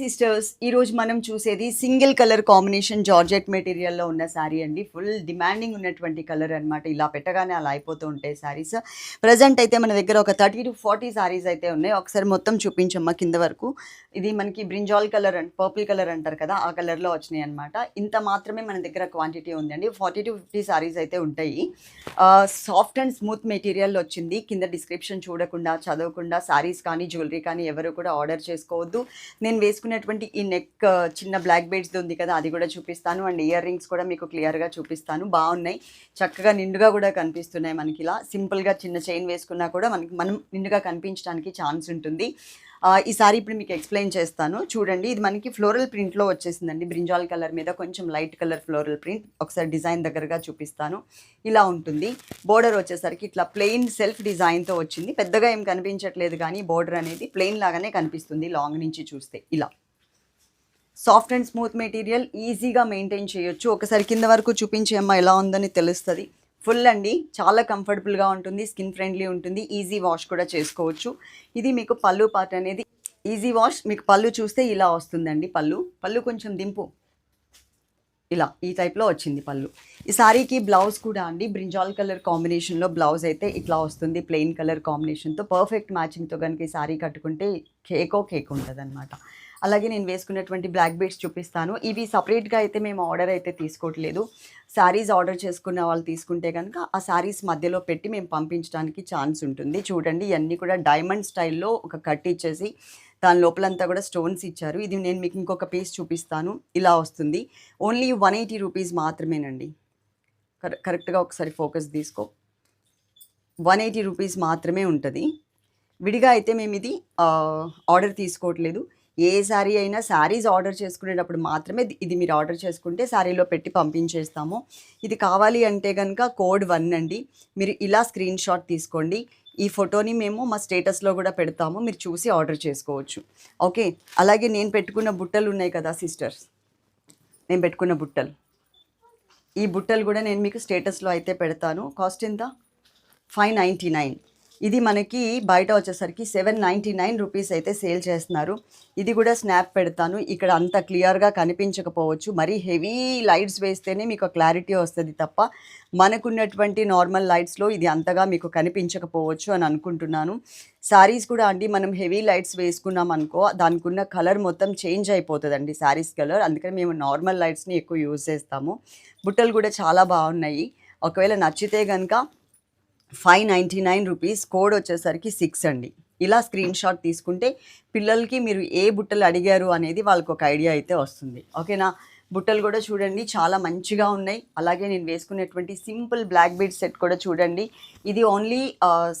Sisters ఈ రోజు మనం చూసేది సింగిల్ కలర్ కాంబినేషన్ జార్జెట్ మెటీరియల్లో ఉన్న శారీ అండి. ఫుల్ డిమాండింగ్ ఉన్నటువంటి కలర్ అన్నమాట. ఇలా పెట్టగానే అలా అయిపోతూ ఉంటాయి శారీస్. ప్రజెంట్ అయితే మన దగ్గర ఒక థర్టీ టు ఫార్టీ శారీస్ అయితే ఉన్నాయి. ఒకసారి మొత్తం చూపించమ్మా కింద వరకు. ఇది మనకి brinjal colour and purple colour అంటారు కదా ఆ కలర్లో వచ్చినాయి అనమాట ఇంత మాత్రమే మన దగ్గర క్వాంటిటీ ఉందండి. ఫార్టీ టు ఫిఫ్టీ శారీస్ అయితే ఉంటాయి. సాఫ్ట్ అండ్ స్మూత్ మెటీరియల్ వచ్చింది. కింద డిస్క్రిప్షన్ చూడకుండా చదవకుండా శారీస్ కానీ జ్యువెలరీ కానీ ఎవరు కూడా ఆర్డర్ చేసుకోవద్దు. నేను వేసుకున్నటువంటి ఈ నెక్ చిన్న బ్లాక్ బెడ్స్ ఉంది కదా అది కూడా చూపిస్తాను. అండ్ ఇయర్ రింగ్స్ కూడా మీకు క్లియర్గా చూపిస్తాను. బాగున్నాయి. చక్కగా నిండుగా కూడా కనిపిస్తున్నాయి మనకి ఇలా. సింపుల్గా చిన్న చైన్ వేసుకున్నా కూడా మనకి మనం నిండుగా కనిపించడానికి ఛాన్స్ ఉంటుంది. ఈసారి ఈ సారీ ఇప్పుడు మీకు ఎక్స్ప్లెయిన్ చేస్తాను. చూడండి ఇది మనకి ఫ్లోరల్ ప్రింట్లో వచ్చేసిందండి. బ్రింజాల్ కలర్ మీద కొంచెం లైట్ కలర్ ఫ్లోరల్ ప్రింట్ ఒకసారి డిజైన్ దగ్గరగా చూపిస్తాను. ఇలా ఉంటుంది. బోర్డర్ వచ్చేసరికి ఇట్లా ప్లెయిన్ సెల్ఫ్ డిజైన్తో వచ్చింది. పెద్దగా ఏం కనిపించట్లేదు కానీ బోర్డర్ అనేది ప్లెయిన్ లాగానే కనిపిస్తుంది లాంగ్ నుంచి చూస్తే. ఇలా. సాఫ్ట్ అండ్ స్మూత్ మెటీరియల్ ఈజీగా మెయింటైన్ చేయొచ్చు. ఒకసారి కింద వరకు చూపించే అమ్మ ఎలా ఉందని తెలుస్తుంది. ఫుల్ అండి. చాలా కంఫర్టబుల్గా ఉంటుంది. స్కిన్ ఫ్రెండ్లీ ఉంటుంది. ఈజీ వాష్ కూడా చేసుకోవచ్చు. ఇది మీకు పళ్ళు పార్ట్ అనేది ఈజీ వాష్. మీకు పళ్ళు చూస్తే ఇలా వస్తుందండి పళ్ళు. పళ్ళు కొంచెం దింపు. ఇలా ఈ టైప్లో వచ్చింది పళ్ళు. ఈ సారీకి బ్లౌజ్ కూడా అండి. బ్రింజాల్ కలర్ కాంబినేషన్లో బ్లౌజ్ అయితే ఇట్లా వస్తుంది. ప్లెయిన్ కలర్ కాంబినేషన్తో పర్ఫెక్ట్ మ్యాచింగ్తో కనుక ఈ సారీ కట్టుకుంటే కేకో కేక్ ఉంటుంది అనమాట అలాగే నేను వేసుకున్నటువంటి బ్లాక్ బెడ్స్ చూపిస్తాను. ఇవి సపరేట్గా అయితే మేము ఆర్డర్ అయితే తీసుకోవట్లేదు. శారీస్ ఆర్డర్ చేసుకున్న వాళ్ళు తీసుకుంటే కనుక ఆ శారీస్ మధ్యలో పెట్టి మేము పంపించడానికి ఛాన్స్ ఉంటుంది. చూడండి ఇవన్నీ కూడా డైమండ్ స్టైల్లో ఒక కట్ ఇచ్చేసి దాని లోపలంతా కూడా స్టోన్స్ ఇచ్చారు. ఇది నేను మీకు ఇంకొక పీస్ చూపిస్తాను. ఇలా వస్తుంది. ఓన్లీ వన్ ఎయిటీ రూపీస్ మాత్రమేనండి. కరె కరెక్ట్గా ఒకసారి ఫోకస్ తీసుకో. వన్ ఎయిటీ రూపీస్ మాత్రమే ఉంటుంది. విడిగా అయితే మేము ఇది ఆర్డర్ తీసుకోవట్లేదు. ఏ శారీ అయినా శారీస్ ఆర్డర్ చేసుకునేటప్పుడు మాత్రమే ఇది- మీరు ఆర్డర్ చేసుకుంటే శారీలో పెట్టి పంపించేస్తాము. ఇది కావాలి అంటే కనుక కోడ్ వన్ అండి. మీరు ఇలా స్క్రీన్ షాట్ తీసుకోండి. ఈ ఫోటోని మేము మా స్టేటస్లో కూడా పెడతాము. మీరు చూసి ఆర్డర్ చేసుకోవచ్చు. ఓకే? అలాగే నేను పెట్టుకున్న బుట్టలు ఉన్నాయి కదా సిస్టర్స్? నేను పెట్టుకున్న బుట్టలు. ఈ బుట్టలు కూడా నేను మీకు స్టేటస్లో అయితే పెడతాను. కాస్ట్ ఎంత? Five ninety nine. ఇది మనకి బయట వచ్చేసరికి సెవెన్ నైంటీ నైన్ రూపీస్ అయితే సేల్ చేస్తున్నారు. ఇది కూడా స్నాప్ పెడతాను. ఇక్కడ అంత క్లియర్గా కనిపించకపోవచ్చు. మరీ హెవీ లైట్స్ వేస్తేనే మీకు క్లారిటీ వస్తుంది తప్ప మనకున్నటువంటి నార్మల్ లైట్స్లో ఇది అంతగా మీకు కనిపించకపోవచ్చు అని అనుకుంటున్నాను. శారీస్ కూడా అండి మనం హెవీ లైట్స్ వేసుకున్నాం అనుకో దానికి ఉన్న కలర్ మొత్తం చేంజ్ అయిపోతుందండి శారీస్ కలర్. అందుకని మేము నార్మల్ లైట్స్ని ఎక్కువ యూజ్ చేస్తాము. బుట్టలు కూడా చాలా బాగున్నాయి. ఒకవేళ నచ్చితే కనుక five ninety nine rupees code వచ్చేసరికి సిక్స్ అండి. ఇలా స్క్రీన్ షాట్ తీసుకుంటే పిల్లలకి మీరు ఏ బుట్టలు అడిగారు అనేది వాళ్ళకి ఒక ఐడియా అయితే వస్తుంది. ఓకేనా? బుట్టలు కూడా చూడండి చాలా మంచిగా ఉన్నాయి. అలాగే నేను వేసుకునేటువంటి సింపుల్ బ్లాక్ బీడ్ సెట్ కూడా చూడండి. ఇది ఓన్లీ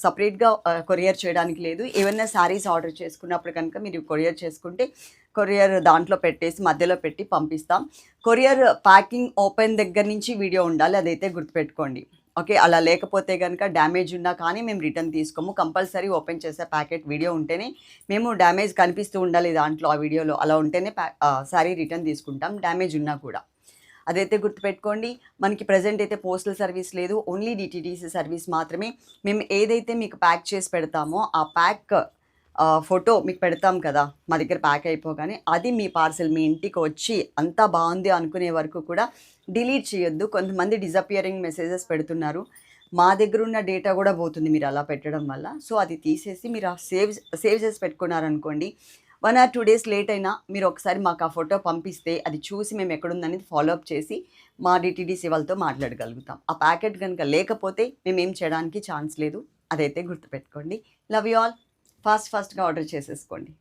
సపరేట్గా కొరియర్ చేయడానికి లేదు. ఏమైనా శారీస్ ఆర్డర్ చేసుకున్నప్పుడు కనుక మీరు కొరియర్ చేసుకుంటే కొరియర్ దాంట్లో పెట్టేసి మధ్యలో పెట్టి పంపిస్తాం. కొరియర్ ప్యాకింగ్ ఓపెన్ దగ్గర నుంచి వీడియో ఉండాలి అదైతే గుర్తుపెట్టుకోండి. ఓకే అలా లేకపోతే కనుక డ్యామేజ్ ఉన్నా కానీ మేము రిటర్న్ తీసుకోము. కంపల్సరీ ఓపెన్ చేసే ప్యాకెట్ వీడియో ఉంటేనే మేము డ్యామేజ్ కనిపిస్తూ ఉండాలి దాంట్లో ఆ వీడియోలో. అలా ఉంటేనే ప్యా సారీ రిటర్న్ తీసుకుంటాం డ్యామేజ్ ఉన్నా కూడా. అదైతే గుర్తుపెట్టుకోండి మనకి ప్రజెంట్ అయితే పోస్టల్ సర్వీస్ లేదు ఓన్లీ డిటిడిసి సర్వీస్ మాత్రమే. మేము ఏదైతే మీకు ప్యాక్ చేసి పెడతామో ఆ ప్యాక్ ఫోటో మీకు పెడతాం కదా మా దగ్గర ప్యాక్ అయిపోగానే అది మీ పార్సెల్ మీ ఇంటికి వచ్చి అంతా బాగుంది అనుకునే వరకు కూడా డిలీట్ చేయొద్దు. కొంతమంది డిజపియరింగ్ మెసేజెస్ పెడుతున్నారు. మా దగ్గర ఉన్న డేటా కూడా పోతుంది మీరు అలా పెట్టడం వల్ల. సో అది తీసేసి మీరు ఆ సేవ్ సేవ్ చేసి పెట్టుకున్నారనుకోండి one or two days late అయినా మీరు ఒకసారి మాకు ఆ ఫోటో పంపిస్తే అది చూసి మేము ఎక్కడుందనేది ఫాలో అప్ చేసి మా డిటీడీసీ వాళ్ళతో మాట్లాడగలుగుతాం. ఆ ప్యాకెట్ కనుక లేకపోతే మేము ఏం చేయడానికి ఛాన్స్ లేదు. అదైతే గుర్తుపెట్టుకోండి. లవ్ యూ ఆల్ ఫాస్ట్ ఫాస్ట్గా ఆర్డర్ చేసేసుకోండి.